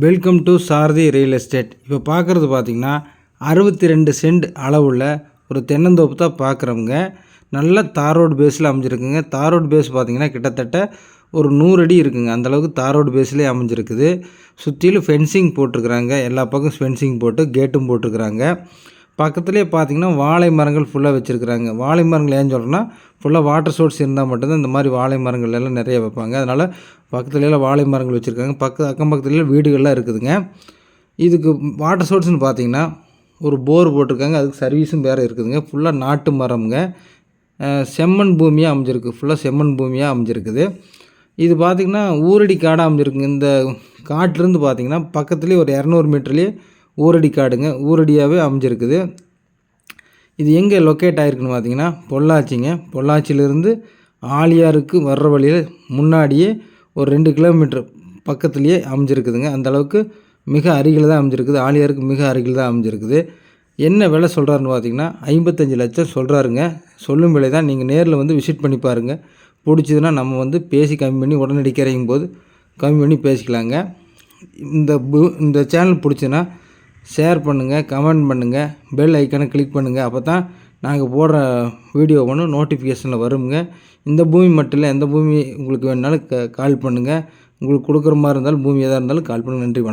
Welcome to Sarathi real estate இப்போ பார்க்குறது பார்த்தீங்கன்னா அறுபத்தி ரெண்டு சென்ட் அளவுள்ள ஒரு தென்னந்தோப்பு தான் பார்க்குறவங்க நல்ல தார் ரோடு பேஸில் அமைஞ்சிருக்குங்க. தார் ரோடு பேஸ் பார்த்திங்கன்னா கிட்டத்தட்ட ஒரு நூறு அடி இருக்குங்க. அந்தளவுக்கு தார் ரோடு பேஸ்லேயே அமைஞ்சிருக்குது. சுற்றிலும் ஃபென்சிங் போட்டிருக்குறாங்க. எல்லா பக்கம் ஃபென்சிங் போட்டு கேட்டும் போட்டிருக்குறாங்க. பக்கத்துலேயே பார்த்தீங்கன்னா வாழை மரங்கள் ஃபுல்லாக வச்சுருக்குறாங்க. வாழை மரங்கள் ஏன் சொல்கிறேன்னா ஃபுல்லாக வாட்டர் சோர்ஸ் இருந்தால் மட்டும்தான் இந்த மாதிரி வாழை மரங்கள் எல்லாம் நிறைய வைப்பாங்க. அதனால் பக்கத்துலலாம் வாழை மரங்கள் வச்சுருக்காங்க. பக்க அக்கம் பக்கத்துலலாம் வீடுகள்லாம் இருக்குதுங்க. இதுக்கு வாட்டர் சோர்ஸ்னு பார்த்திங்கன்னா ஒரு போர் போட்டிருக்காங்க. அதுக்கு சர்வீஸும் வேறு இருக்குதுங்க. ஃபுல்லாக நாட்டு மரம்ங்க. செம்மண் பூமியாக அமைஞ்சிருக்கு. ஃபுல்லாக செம்மண் பூமியாக அமைஞ்சிருக்குது. இது பார்த்திங்கன்னா ஊரடி காடாக அமைஞ்சிருக்குங்க. இந்த காட்டிலேருந்து பார்த்திங்கன்னா பக்கத்துலேயே ஒரு இரநூறு மீட்டர்லேயே ஊரடி காடுங்க. ஊரடியாகவே அமைஞ்சிருக்குது. இது எங்கே லொக்கேட் ஆகிருக்குன்னு பார்த்தீங்கன்னா பொள்ளாச்சிங்க. பொள்ளாச்சியிலேருந்து ஆலியாருக்கு வர்ற வழியில் முன்னாடியே ஒரு ரெண்டு கிலோமீட்டர் பக்கத்துலேயே அமைஞ்சிருக்குதுங்க. அந்தளவுக்கு மிக அருகில் தான் அமைஞ்சிருக்குது. ஆலியாருக்கு மிக அருகில் தான் அமைஞ்சிருக்குது. என்ன விலை சொல்கிறாருன்னு பார்த்தீங்கன்னா ஐம்பத்தஞ்சு லட்சம் சொல்கிறாருங்க சொல்லும் விலை தான் நீங்கள் நேரில் வந்து விசிட் பண்ணி பாருங்கள் பிடிச்சதுன்னா நம்ம வந்து பேசி கம்மி பண்ணி உடனடி கிடைக்கும் போது கம்மி பண்ணி பேசிக்கலாங்க. இந்த பு இந்த சேனல் பிடிச்சதுன்னா ஷேர் பண்ணுங்கள் கமெண்ட் பண்ணுங்கள் பெல் ஐக்கனை கிளிக் பண்ணுங்கள் அப்போ தான் நாங்கள் போடுற வீடியோ ஒன்று நோட்டிஃபிகேஷனில் வருங்க இந்த பூமி மட்டும் இல்லை எந்த பூமி உங்களுக்கு வேணுனாலும் க கால் பண்ணுங்கள் உங்களுக்கு கொடுக்குற மாதிரி இருந்தாலும் பூமி எதாக இருந்தாலும் கால் பண்ணுங்கள் நன்றி வணக்கம்.